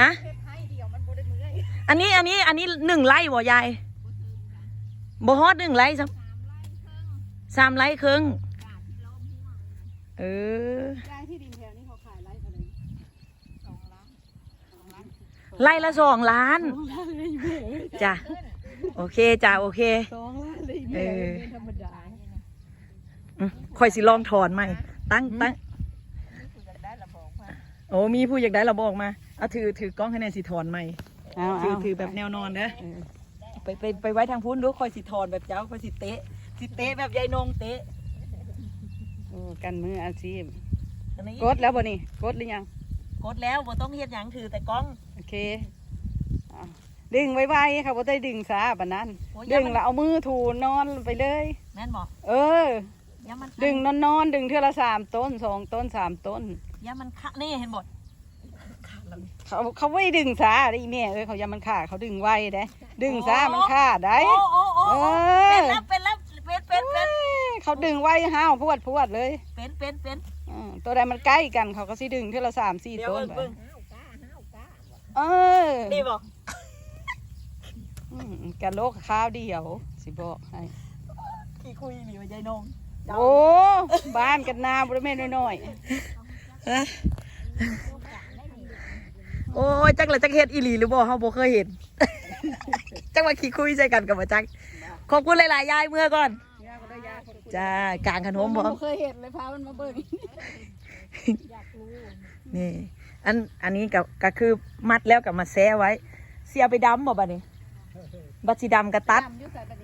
ฮะเฮ็ดให้เดียวมันบ่ได้เมื่อยอันนี้อันนี้อันนี้หนึ่งไร่บ่ยายบ่ฮอดหนึ่งไร่ซ้ำสามไร่ครึ่งเออยายที่ดินแถวนี้เขาขายไร่เท่าไหร่สองล้านสองล้านไร่ละสองล้านสองล้านเลยแม่เอ้ยจ้ะโอเคจ้ะโอเคสองล้านเลยแม่เออเป็นธรรมดาอืมค่อยสิลองถอนใหม่ ตั้งตั้งโอ้มีผู้อยากได้เราบอกมาเอาถือถือกล้องให้แน่สิถอนใหม่เอาถือเอาถือแบบแนวนอนเด้อเออไปไปไปไว้ทางพุ้นดูคอยสิถอนแบบเจ้าคอยสิเตะสิเตะแบบยายนงเตะโอ้กันมืออาชีพอันนี้กดแล้วบ่นี่กดหรือยังกดแล้วบ่ต้องเฮ็ดหยังถือแต่กล้องโอเคอะดึงไว้ๆค่ะบ่ได้ดึงซาปานนั้น โอ้ยดึงอย่ามันแล้วเอามือถูนอนไปเลย แม่นบอก เออ ยามันดึงนอนนอนๆดึงเท่าละสามต้นสองต้นสามต้น ยามันคะนี่เห็นบดขาดแล้วนี่เขาเขาไม่ดึงซาได้อีแม่เอ้ยเขายามันขาดเขาดึงไว้ได้ ดึงซามันขาดได้โอ้โอ้โอ้เอโอ้อเป็นแล้วเป็นแล้วเป็นเป็นเป็นเอ้ยเขาดึงไว้ห้าวพวดพวดเลยเป็นเป็นเป็นอืมตัวใดมันใกล้กันเขาก็สิดึงเท่าละสามสี่เดี๋ยวต้นเบิ่งไปเบิ่งเออนี่บอกอืมกันโลกข้าวเดียวสิบอกให้ ขี่คุยนี่ว่ายายนง โอ้บ้านกันนาบริเวณน้อยโอ้ยจักละจักเฮ็ดอีหลีหรือบ่เฮาบ่เคยเห็น จักว่าขี่คุยใส่กันกับบ่จักขอบคุณหลายๆยายเมื่อก่อนๆจ้ากลางขนมพร้อมเคยเห็นเลยพามันมาเบิ่งนี่ อันอันนี้ก็ก็คือมัดแล้วกับมาแซ่ไว้ เสียไปดำบ่บัดนี้บัดสิดำกระตัดดำอยู่ใส่บัดนี้